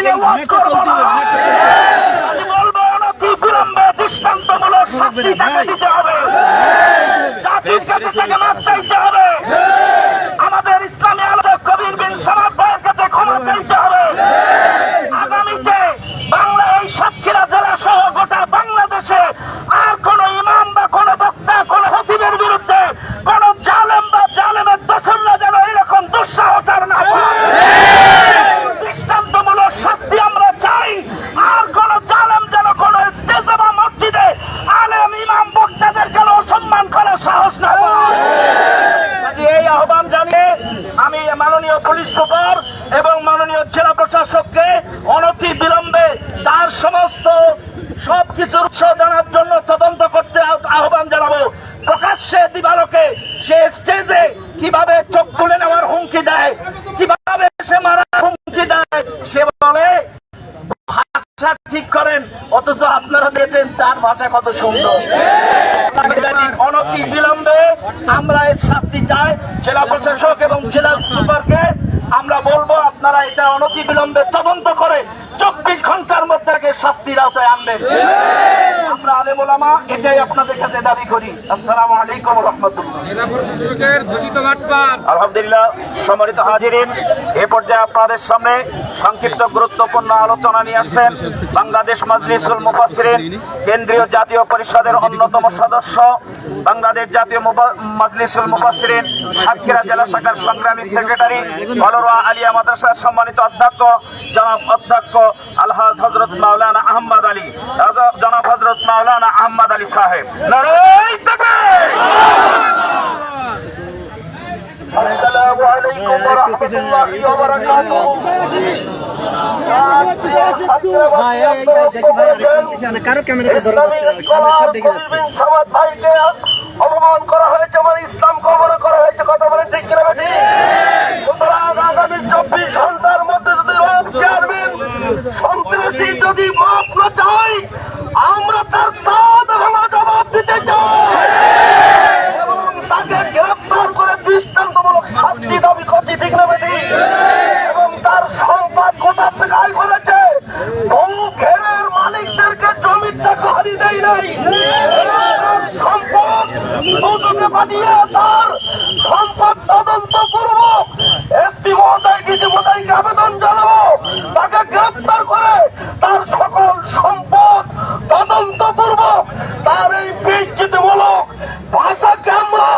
মাহফিলে ওয়াজ করব না। আমি বলব অনতি বিলম্বে দৃষ্টান্তমূলক শাস্তি তাকে দিতে হবে জাতির কাছে থেকে মাপ চাইতে হবে আমাদের ইসলামী আলোচক কবির বিন সামাদ ভাইয়ের কাছে ক্ষমা চাইতে হবে আগামীতে বাংলা এই সাতক্ষীরা জেলা সহ গোটা বাংলাদেশে আর কোন ইমাম বা কোন বক্তা কোন হতিবের বিরুদ্ধে কোন জালেম বা জালেমের দখলরা যেন এরকম দুঃসাহচার না পায় দৃষ্টান্তমূলক শাস্তি আমরা চাই আর কোন জালেম যেন কোন স্টেজে বা মসজিদে আলেম ইমাম বক্তাদের কেন অসম্মান করার সাহস না এই আহ্বান জানিয়ে আমি মাননীয় পুলিশ সুপার এবং মাননীয় জেলা প্রশাসককে অনতি বিলম্বে তার সমস্ত সবকিছুর উৎস জানার জন্য তদন্ত করতে আহ্বান জানাব। প্রকাশ্যে দিবালোকে সে স্টেজে কীভাবে চোখ তুলে নেওয়ার হুমকি দেয়, কীভাবে সে মারার হুমকি দেয়, সে বলে, ভাষা ঠিক করেন, অথচ আপনারা দেখেছেন তার ভাষা কত সুন্দর। অনতি বিলম্বে? আমরা এর শাস্তি চাই। জেলা প্রশাসক এবং জেলা সুপারকে আমরা বলব, আপনারা এটা অনতি বিলম্বে তদন্ত করে চব্বিশ ঘণ্টার মধ্যে শাস্তির আওতায় আনবেন। আমরা এটাই আপনাদের কাছে দাবি করি। আসসালামু আলাইকুম রহমতুল্লাহ। জেলা প্রশাসকের ঘোষিত বাটপার। আলহামদুলিল্লাহ সম্মানিত হাজিরিন এ পর্যায়ে আপনাদের সামনে সংক্ষিপ্ত গুরুত্বপূর্ণ আলোচনা নিয়ে আসছেন বাংলাদেশ মাজলিসুল মুফাসসিরিন কেন্দ্রীয় জাতীয় পরিষদের অন্যতম সদস্য বাংলাদেশ জাতীয় মাজলিসুল মুফাসসিরিন সাতক্ষীরা জেলা শাখার সংগ্রামী সেক্রেটারি বলরা আলিয়া মাদ্রাসার সম্মানিত অধ্যক্ষ জনাব অধ্যক্ষ আলহাজ হজরত মাওলানা আহমদ আলী। জনাব হজরত মাওলানা আহমদ আলী সাহেব। ইসলামী কবির অপমান করা হয়েছে আমার ইসলামকে অবমাননা করা হয়েছে কথা বলে ঠিক কিনা সুতরাং আগামী চব্বিশ ঘণ্টার মধ্যে যদি সন্ত্রাসী যদি মাপ না চাই আমরা তার দাঁত ভাঙা জবাব দিতে চাই এবং তাকে গ্রেফতার করে দৃষ্টান্তমূলক শাস্তি দাবি করছি ঠিক না বেটি এবং তার সম্পদ কোথার থেকে আয় করেছে বহু ঘেরের মালিকদেরকে জমির টাকা হারিয়ে দেয় নাই তার সম্পদ পাঠিয়ে তার সম্পদ তদন্ত পূর্বক এসপি মহোদয় ডিসি মহোদয়কে আবেদন জানাব। তাকে গ্রেপ্তার করে তার সকল সম্পদ তদন্ত পূর্বক তার এই বিচ্ছিতিমূলক ভাষাকে আমরা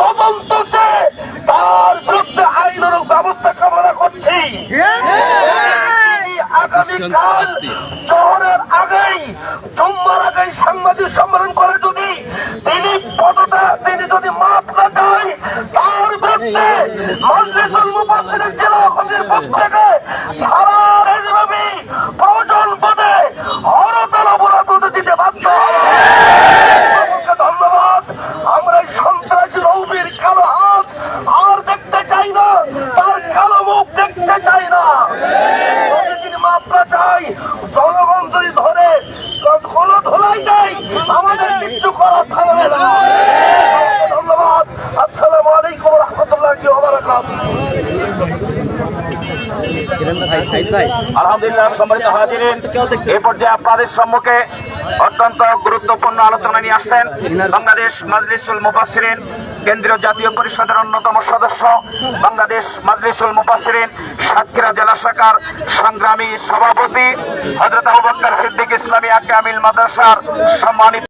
তদন্ত চেয়ে তার বিরুদ্ধে আইনানুগ ব্যবস্থা কামনা করছি। আগামীকাল জহরের আগেই জুম্মার আগেই সাংবাদিক মজলিসুল জেলা কমিটির পক্ষ থেকে সারা দেশব্যাপী প্রয়োজন পদে হরতাল অবরোধ দিতে বাধ্য ধন্যবাদ। আমরা এই সন্ত্রাসী রৌবির আর দেখতে চাই না, তার কালো দেখতে চাই না। যদি তিনি মাপ না চাই জনগণ যদি ধরে কোনো ধোলাই দেয়, আমাদের কিচ্ছু করা থাকবে না সকলকে ধন্যবাদ আসসালামু আলাইকুম রহমতুল্লাহ বাংলাদেশ মাজলিসুল কেন্দ্রীয় জাতীয় পরিষদের অন্যতম সদস্য বাংলাদেশ মাজলিসুল সাতক্ষীরা জেলা শাখার সংগ্রামী সভাপতি বকর সিদ্দিক ইসলামী আকামিল মাদ্রাসার সম্মানিত